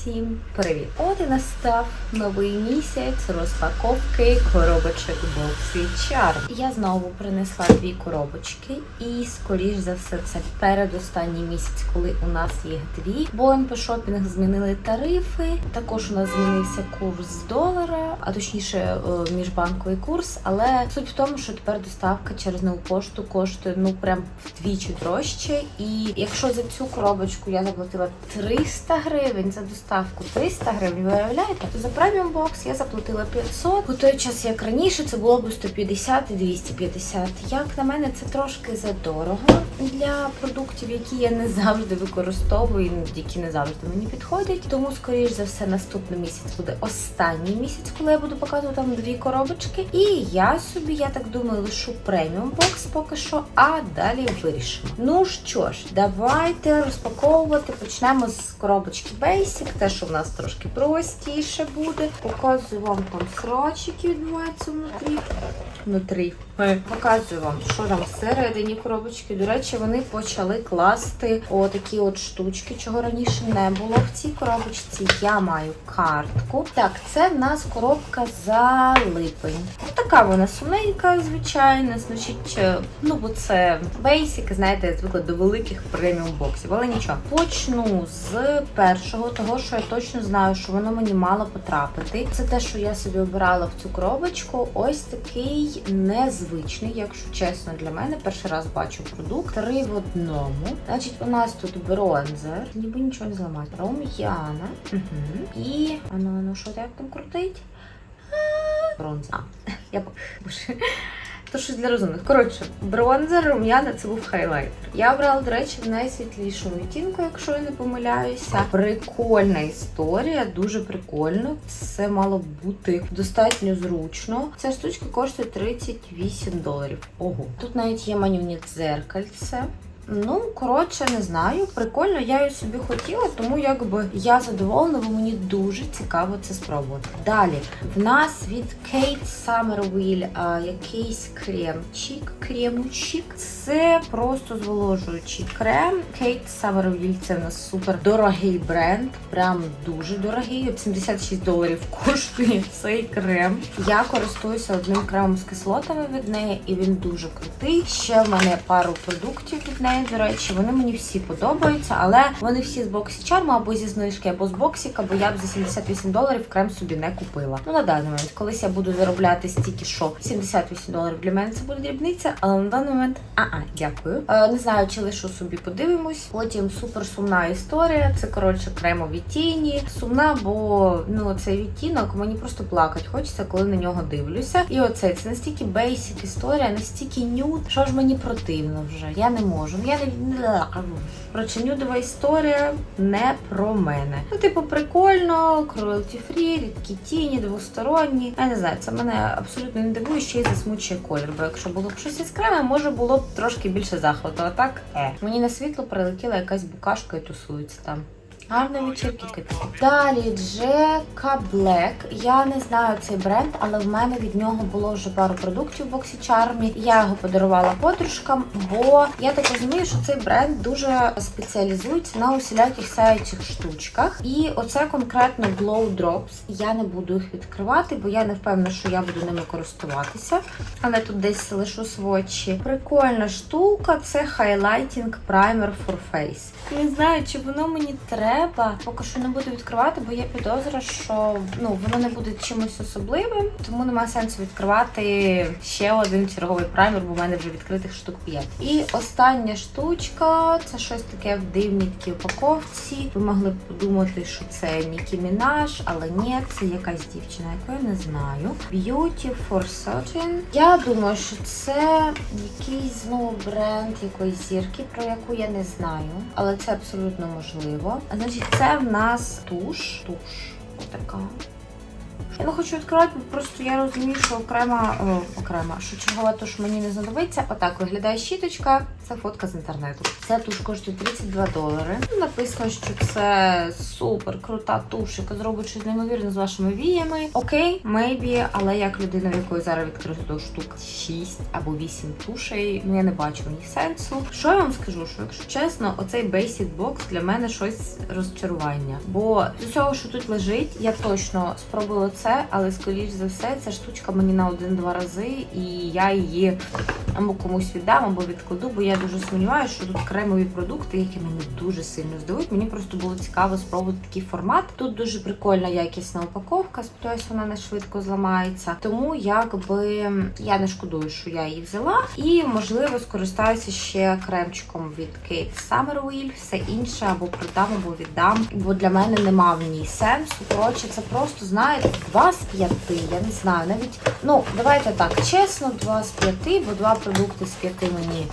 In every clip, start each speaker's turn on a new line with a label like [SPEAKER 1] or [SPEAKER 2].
[SPEAKER 1] Всім привіт! От і настав новий місяць розпаковки коробочок боксі Charm. Я знову принесла дві коробочки, і скоріш за все, це передостанній місяць, коли у нас їх дві. Бо НП Шопінг змінили тарифи. Також у нас змінився курс долара, а точніше е, міжбанковий курс. Але суть в тому, що тепер доставка через нову пошту коштує ну прям вдвічі дорожче. І якщо за цю коробочку я заплатила 300 гривень за доставку 300 гривень, ви уявляєте? За преміум бокс я заплатила 500. У той час, як раніше, це було б 150 і 250. Як на мене, це трошки задорого для продуктів, які я не завжди використовую, які не завжди мені підходять. Тому, скоріш за все, наступний місяць буде останній місяць, коли я буду показувати там дві коробочки. І я собі, я так думаю, лишу преміум бокс поки що, а далі вирішимо. Ну що ж, давайте розпаковувати. Почнемо з коробочки Basic, те, що в нас трошки простіше буде. Показую вам там срачі, які відбуваються внутрі. Внутрі. Показую вам, що там всередині коробочки. До речі, вони почали класти отакі от штучки, чого раніше не було в цій коробочці. Я маю картку. Так, це в нас коробка за липень. Така вона сумненька, звичайно. Значить, е, ну бо це бейсик, знаєте, звикла до великих преміум боксів. Але нічого. Почну з першого, того, що я точно знаю, що воно мені мало потрапити. Це те, що я собі обирала в цю коробочку. Ось такий незвичний, якщо чесно, для мене. Перший раз бачу продукт. Три в одному. Значить, у нас тут бронзер. Ніби нічого не зламати. Рум'яна. Угу. І. Ану, ану, що так там крутить? А, Бронзер. А, я б-. То щось для розумних. Коротше, бронзер, рум'яна це був хайлайтер. Я обрала, до речі, в найсвітлішу відтінку, якщо я не помиляюся. Прикольна історія, дуже прикольно. Це мало бути достатньо зручно. Ця штучка коштує 38 доларів. Ого. Тут навіть є манюні дзеркальце. Ну, коротше, не знаю. Прикольно, я її собі хотіла, тому якби я задоволена, бо мені дуже цікаво це спробувати. Далі в нас від Kate Summerwheel а, якийсь кремчик, кремчик. Це просто зволожуючий крем. Kate Summerwheel це в нас супер дорогий бренд, прям дуже дорогий. 76 доларів коштує цей крем. Я користуюся одним кремом з кислотами від неї, і він дуже крутий. Ще в мене пару продуктів від неї. До речі, вони мені всі подобаються, але вони всі з боксі чарму або зі знижки, або з боксіка, бо я б за 78 доларів крем собі не купила. Ну на даний момент, колись я буду заробляти стільки, що 78 доларів для мене це буде дрібниця, але на даний момент а-а, дякую. Е, не знаю, чи лишу собі подивимось. Потім супер сумна історія. Це коротше кремові тіні. Сумна, бо ну цей відтінок мені просто плакать хочеться, коли на нього дивлюся. І оце це настільки бейсик історія, настільки нюд. Що ж мені противно вже? Я не можу. Я не Коротше, нюдова історія не про мене. Ну, типу, прикольно, cruelty free, рідкі тіні, двосторонні. Я не знаю, це мене абсолютно не дивує, ще й засмучує колір. Бо якщо було б щось яскраве, може було б трошки більше захвату. А так, е. Мені на світло прилетіла якась букашка і тусується там. Гарна вечірки. Далі Джека Black. Я не знаю цей бренд, але в мене від нього було вже пару продуктів в Боксічармі. Я його подарувала подружкам, бо я так розумію, що цей бренд дуже спеціалізується на усіляких сяючих штучках. І оце конкретно Glow Drops. Я не буду їх відкривати, бо я не впевнена, що я буду ними користуватися. Але тут десь лишу свочі. Прикольна штука це Highlighting Primer for Face. Не знаю, чи воно мені треба. Поки що не буду відкривати, бо є підозра, що ну воно не буде чимось особливим, тому немає сенсу відкривати ще один черговий праймер, бо в мене вже відкритих штук 5. І остання штучка це щось таке в дивній упаковці. Ви могли б подумати, що це Нікі Мінаж, але ні, це якась дівчина, яку я не знаю. Beauty for Certain. Я думаю, що це якийсь знову бренд якоїсь зірки, про яку я не знаю, але це абсолютно можливо. Значить, це в нас туш. Туш. Така Я не хочу відкривати, бо просто я розумію, що окрема о, окрема, що чергова туш мені не знадобиться. Отак виглядає щіточка. Це фотка з інтернету. Ця туш коштує 32 долари. Написано, що це супер крута туш, яка зробить щось неймовірне з вашими віями. Окей, мейбі, але як людина, в якої зараз відкрито штук 6 або 8 тушей, ну я не бачу в них сенсу. Що я вам скажу? Що якщо чесно, оцей basic box для мене щось розчарування. Бо з усього, що тут лежить, я точно спробувала це, але скоріш за все, ця штучка мені на один-два рази, і я її або комусь віддам, або відкладу, бо я дуже сумніваюся, що тут кремові продукти, які мене дуже сильно здивують. Мені просто було цікаво спробувати такий формат. Тут дуже прикольна якісна упаковка. Сподіваюся, вона не швидко зламається. Тому якби я не шкодую, що я її взяла. І можливо скористаюся ще кремчиком від Kate Summerwheel. Все інше або продам, або віддам. Бо для мене нема в ній сенсу. Коротше, це просто знаєте, два з п'яти. Я не знаю, навіть ну давайте так, чесно, два з п'яти, бо два продукти з п'яти мені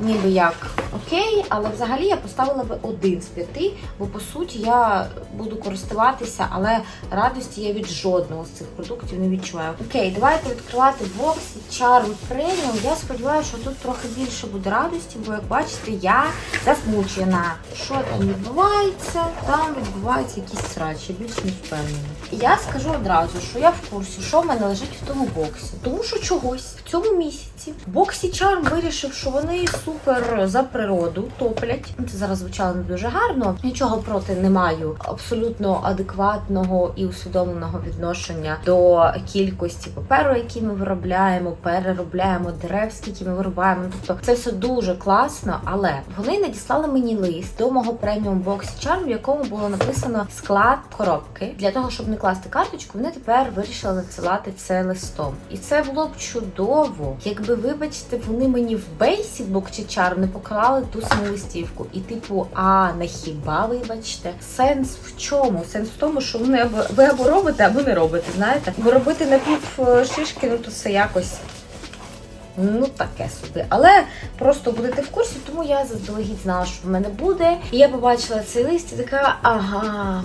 [SPEAKER 1] ніби як окей, але взагалі я поставила би один з п'яти, бо по суті я буду користуватися, але радості я від жодного з цих продуктів не відчуваю. Окей, давайте відкривати бокс Charm Premium. Я сподіваюся, що тут трохи більше буде радості, бо як бачите, я засмучена. Що там відбувається? Там відбувається якісь срачі, більш не впевнена. Я скажу одразу, що я в курсі, що в мене лежить в тому боксі. Тому що чогось в цьому місяці боксі Charm вирішив, що вони супер за природу топлять. Це зараз звучало не дуже гарно. Нічого проти не маю. Абсолютно адекватного і усвідомленого відношення до кількості паперу, який ми виробляємо, переробляємо дерев, скільки ми вирубаємо. Тобто це все дуже класно, але вони надіслали мені лист до мого преміум боксі Charm, в якому було написано склад коробки. Для того, щоб не класти карточку, вони тепер вирішили надсилати це листом. І це було б чудово, якби, вибачте, вони мені в бейсі боксі Charm не поклали ту саму листівку. І типу, а не хіба, вибачте, сенс в чому? Сенс в тому, що вони або ви або робите, або не робите. Знаєте, бо робити напів е, шишки, ну то це якось. Ну, таке собі. Але просто будете в курсі, тому я заздалегідь знала, що в мене буде. І я побачила цей лист і така, ага.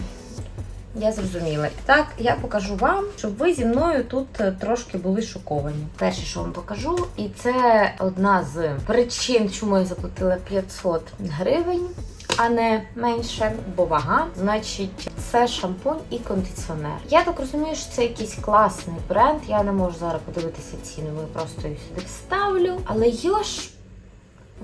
[SPEAKER 1] Я зрозуміла. Так, я покажу вам, щоб ви зі мною тут е, трошки були шоковані. Перше, що вам покажу, і це одна з причин, чому я заплатила 500 гривень. А не менше, бо вага, значить, це шампунь і кондиціонер. Я так розумію, що це якийсь класний бренд. Я не можу зараз подивитися ціну, ми просто їх сюди вставлю. Але йош,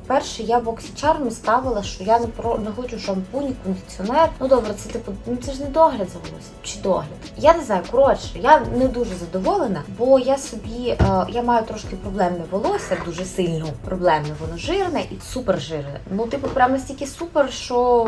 [SPEAKER 1] по-перше, я в Oxycharm ставила, що я не про не хочу шампунь, кондиціонер. Ну добре, це типу, ну це ж не догляд за волоссям, чи догляд. Я не знаю, коротше, я не дуже задоволена, бо я собі е, я маю трошки проблемне волосся, дуже сильно проблемне, воно жирне і супер жирне. Ну, типу, прям настільки супер, що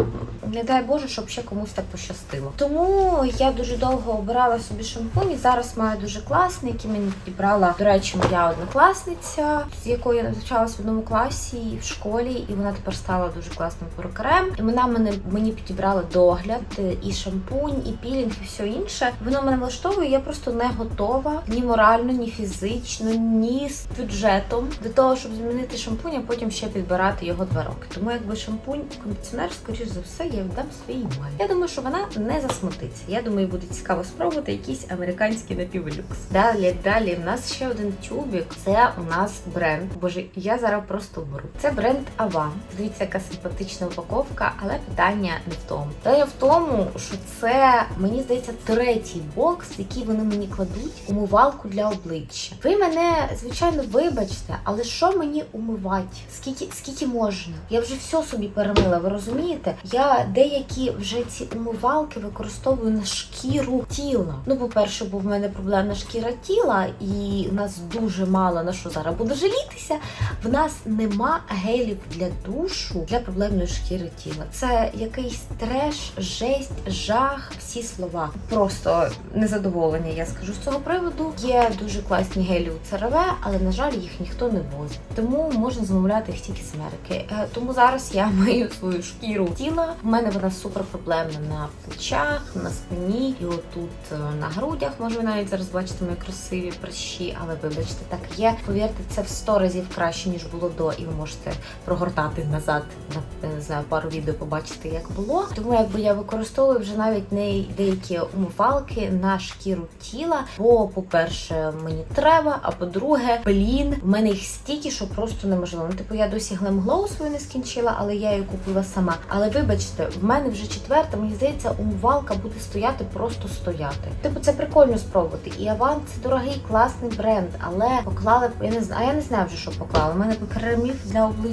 [SPEAKER 1] не дай Боже, щоб ще комусь так пощастило. Тому я дуже довго обирала собі шампунь і зараз маю дуже класний, який мені підібрала, до речі, моя однокласниця, з якою я навчалась в одному класі школі, і вона тепер стала дуже класним перукарем. І вона мене мені підібрала догляд, е, і шампунь, і пілінг, і все інше. Воно мене влаштовує. Я просто не готова ні морально, ні фізично, ні з бюджетом до того, щоб змінити шампунь, а потім ще підбирати його два роки. Тому якби шампунь, кондиціонер, скоріш за все, я віддам своїй мамі. Я думаю, що вона не засмутиться. Я думаю, буде цікаво спробувати якийсь американський напівлюкс. Далі, далі, в нас ще один тюбік. Це у нас бренд. Боже, я зараз просто вмру. Це бренд Ава. Дивіться, яка симпатична упаковка, але питання не в тому. Питання в тому, що це мені здається третій бокс, який вони мені кладуть умивалку для обличчя. Ви мене звичайно вибачте, але що мені умивати? Скільки скільки можна? Я вже все собі перемила. Ви розумієте? Я деякі вже ці умивалки використовую на шкіру тіла. Ну, по-перше, бо в мене проблемна шкіра тіла, і в нас дуже мало на що зараз буду жалітися. В нас нема гелів для душу для проблемної шкіри тіла. Це якийсь треш, жесть, жах, всі слова. Просто незадоволення, я скажу з цього приводу. Є дуже класні гелі у ЦРВ, але на жаль, їх ніхто не возить. Тому можна замовляти їх тільки з Америки. Е, Тому зараз я маю свою шкіру тіла. У мене вона супер проблемна на плечах, на спині і отут е, на грудях. Може, ви навіть зараз бачите мої красиві прищі, але вибачте, так є. Повірте, це в 100 разів краще ніж було до, і ви можете прогортати назад на не пару відео побачити, як було. Тому якби я використовую вже навіть не деякі умивалки на шкіру тіла. Бо, по-перше, мені треба, а по-друге, блін, в мене їх стільки, що просто неможливо. Ну, типу, я досі глемглоу свою не скінчила, але я її купила сама. Але вибачте, в мене вже четверта, мені здається, умивалка буде стояти, просто стояти. Типу, це прикольно спробувати. І Аван це дорогий, класний бренд, але поклали я не знаю, а я не знаю вже, що поклали. У мене кремів для обличчя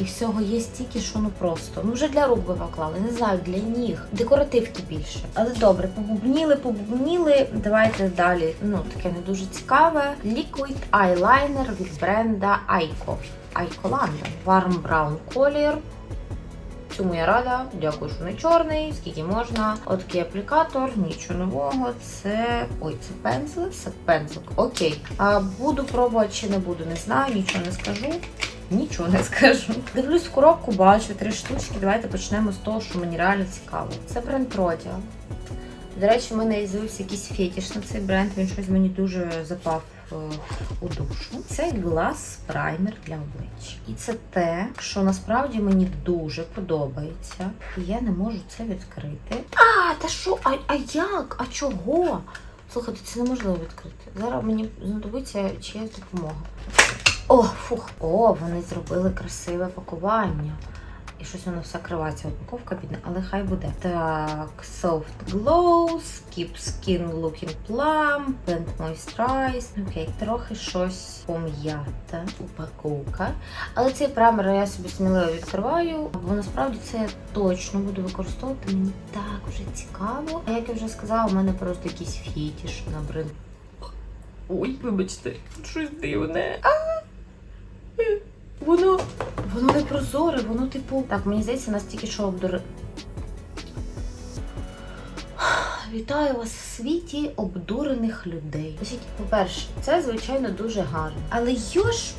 [SPEAKER 1] і всього є стільки, що ну просто. Ну вже для рук би поклали, не знаю, для ніг. Декоративки більше. Але добре, побубніли, побубніли. Давайте далі. Ну, таке не дуже цікаве. Liquid Eyeliner від бренда Aiko. Aiko London. Warm Brown колір. Цьому я рада. Дякую, що не чорний, скільки можна. Отакий аплікатор, нічого нового. Це. Ой, це пензлик, це пензлик. Окей. А буду пробувати чи не буду, не знаю, нічого не скажу. Нічого не скажу. Дивлюсь в коробку, бачу три штучки. Давайте почнемо з того, що мені реально цікаво. Це бренд Rodeo. До речі, в мене з'явився якийсь фетіш на цей бренд. Він щось мені дуже запав е, у душу. Це глаз праймер для обличчя. І це те, що насправді мені дуже подобається. І я не можу це відкрити. А, та що? А, а як? А чого? Слухайте, це неможливо відкрити. Зараз мені знадобиться чиясь допомога. О, фух. О, вони зробили красиве пакування. І щось воно все кривається, упаковка бідна, але хай буде. Так, Soft Glow, Keep Skin Looking Plump, Plant Moisturize. Окей, трохи щось пом'ята упаковка. Але цей праймер я собі сміливо відкриваю, бо насправді це я точно буду використовувати. Мені так вже цікаво. А як я вже сказала, у мене просто якийсь фітіш на бренд. Ой, вибачте, щось дивне. Воно воно не прозоре, воно типу. Так, мені здається, настільки що обдури. Вітаю вас в світі обдурених людей. По-перше, це звичайно дуже гарно. Але йош,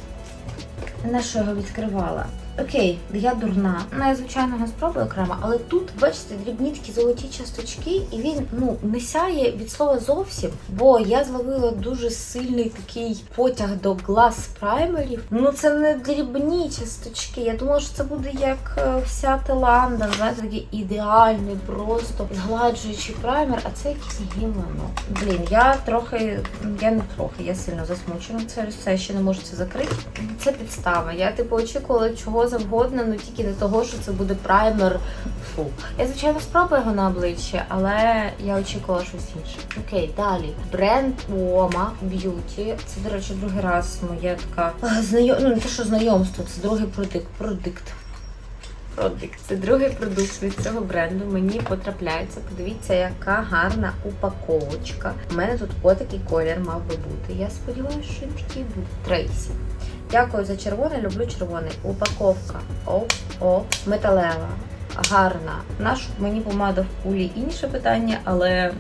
[SPEAKER 1] на що його відкривала? Окей, я дурна. Ну, я звичайно спробую окремо, але тут, бачите, дрібні такі золоті часточки, і він ну не сяє від слова зовсім. Бо я зловила дуже сильний такий потяг до глаз праймерів. Ну це не дрібні часточки. Я думала, що це буде як е, вся Теланда, знаєте, такий ідеальний, просто згладжуючий праймер, а це якийсь гімно. Блін, я трохи, я не трохи, я сильно засмучена. Це я ще не можу це закрити. Це підстава. Я типу очікувала чого завгодно, ну тільки не того, що це буде праймер. Фу. Я звичайно спробую його на обличчя, але я очікувала щось інше. Окей, далі. Бренд Uoma Beauty. Це, до речі, другий раз моя така знайом... ну не те, що знайомство, це другий продукт. Продукт. Продукт. Це другий продукт від цього бренду. Мені потрапляється. Подивіться, яка гарна упаковочка. У мене тут отакий колір мав би бути. Я сподіваюся, що він такий буде. Трейсі. Дякую за червоне, люблю червоний. Упаковка. Оп, оп, металева. Гарна. Нашу мені помада в кулі інше питання, але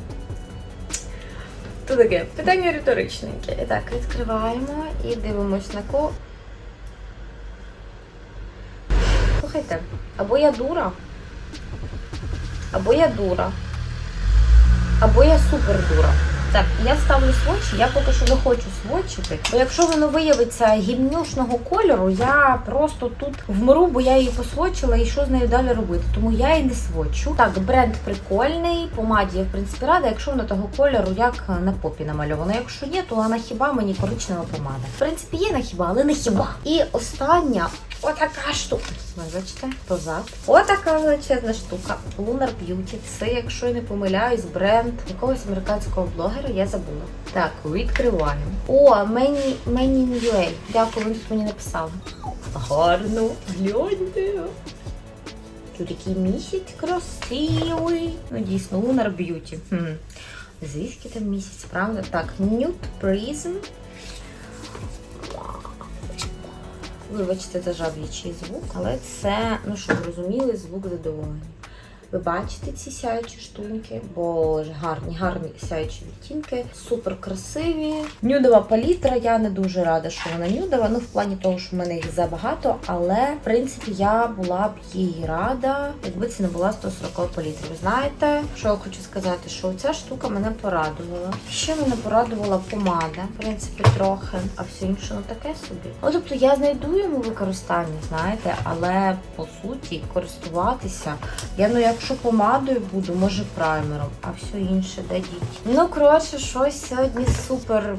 [SPEAKER 1] то таке питання риторичненьке. І так, відкриваємо і дивимось на ко. Слухайте, або я дура, або я дура, або я супер дура. Так, я ставлю сводчі, я поки що не хочу сводчити. Бо якщо воно виявиться гімнюшного кольору, я просто тут вмру, бо я її посвочила і що з нею далі робити. Тому я її не сводчу. Так, бренд прикольний, помаді я в принципі рада, якщо вона того кольору, як на попі намальована. Якщо ні, то вона хіба мені коричнева помада. В принципі, є на хіба, але не хіба. І остання. Отака штука. Вибачте, позад. Отака величезна штука. Lunar Beauty. Це, якщо я не помиляюсь, бренд якогось американського блогера, я забула. Так, відкриваємо. О, мені мені UA. Дякую, він тут мені написав. Гарно. Гляньте. Тут такий місяць красивий. Ну, дійсно, Lunar Beauty. Хм. Звідки там місяць, правда? Так, Nude Prism. Вибачте за жаб'ячий звук, але це, ну що ви розуміли, звук задоволення. Ви бачите ці сяючі штунки, бо гарні, гарні сяючі відтінки, супер красиві. Нюдова палітра. Я не дуже рада, що вона нюдова. Ну, в плані того, що в мене їх забагато, але в принципі я була б їй рада, якби це не була 140 палітра. Ви знаєте, що я хочу сказати, що ця штука мене порадувала. Ще мене порадувала помада, в принципі, трохи, а все інше ну таке собі. Ну, тобто я знайду йому використання, знаєте, але по суті користуватися. Я ну якщо помадою буду, може праймером, а все інше дадіть. Ну коротше, щось сьогодні супер,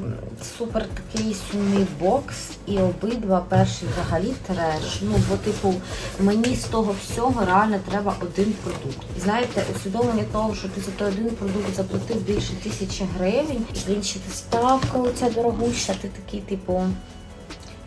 [SPEAKER 1] супер такий сумний бокс, і обидва перший взагалі треш. Ну бо типу мені з того всього реально треба один продукт. Знаєте, усвідомлення того, що ти за той один продукт заплатив більше тисячі гривень, і блін, ще доставка оця дорогуща, ти такий, типу.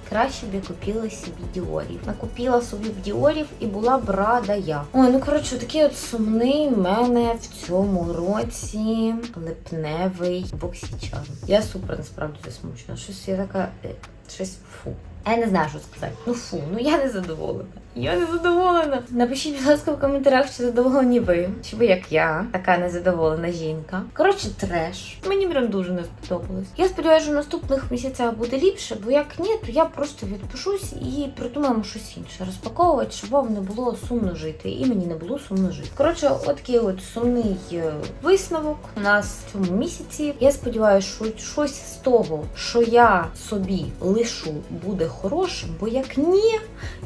[SPEAKER 1] Краще б я купила собі діорів. Накупила собі діорів і була б рада я. Ой, ну коротше, такий от сумний в мене в цьому році липневий боксічан. Я супер насправді засмучена. Щось я така. е, Щось фу. Я не знаю, що сказати. Ну фу, ну я не задоволена. Я не задоволена. Напишіть, будь ласка, в коментарях, чи задоволені ви. Чи ви як я, така незадоволена жінка. Коротше, треш. Мені прям дуже не сподобалось. Я сподіваюся, що в наступних місяцях буде ліпше, бо як ні, то я просто відпишусь і придумаємо щось інше. Розпаковувати, щоб вам не було сумно жити. І мені не було сумно жити. Коротше, от такий от сумний е, висновок у нас в цьому місяці. Я сподіваюся, що щось з того, що я собі лишу, буде хорошим, бо як ні,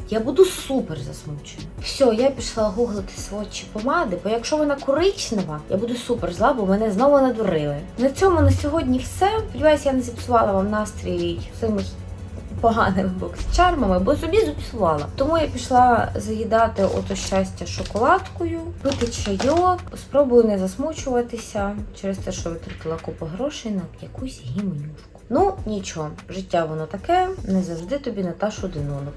[SPEAKER 1] я буду супер засмучена. Все, я пішла гуглити сводчі помади, бо якщо вона коричнева, я буду супер зла, бо мене знову надурили. На цьому на сьогодні все. Сподіваюся, я не зіпсувала вам настрій своїми поганими бокс-чармами, бо собі зіпсувала. Тому я пішла заїдати ото щастя шоколадкою, пити чайок, спробую не засмучуватися через те, що витратила купу грошей на якусь гімнюшку. Ну нічого, життя воно таке, не завжди тобі на та ж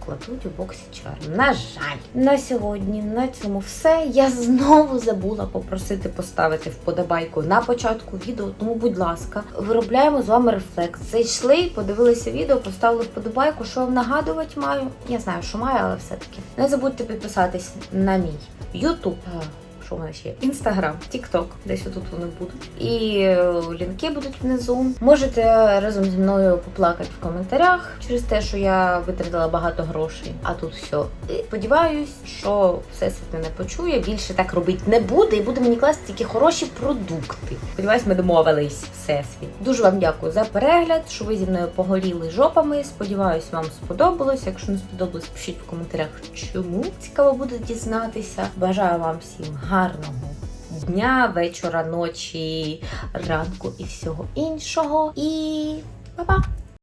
[SPEAKER 1] кладуть у боксі чарм. На жаль, на сьогодні на цьому все. Я знову забула попросити поставити вподобайку на початку відео. Тому, будь ласка, виробляємо з вами рефлекс. Зайшли, подивилися відео, поставили вподобайку. Що вам нагадувати маю? Я знаю, що маю, але все-таки не забудьте підписатись на мій YouTube. Що в ще є? Інстаграм, Тікток, десь отут вони будуть. І е, лінки будуть внизу. Можете разом зі мною поплакати в коментарях через те, що я витратила багато грошей, а тут все. І сподіваюсь, що всесвіт мене почує. Більше так робити не буде, і буде мені класти тільки хороші продукти. Сподіваюсь, ми домовились всесвіт. Дуже вам дякую за перегляд, що ви зі мною погоріли жопами. Сподіваюсь, вам сподобалось. Якщо не сподобалось, пишіть в коментарях, чому цікаво буде дізнатися. Бажаю вам всім гарного дня, вечора, ночі, ранку і всього іншого. І па-па!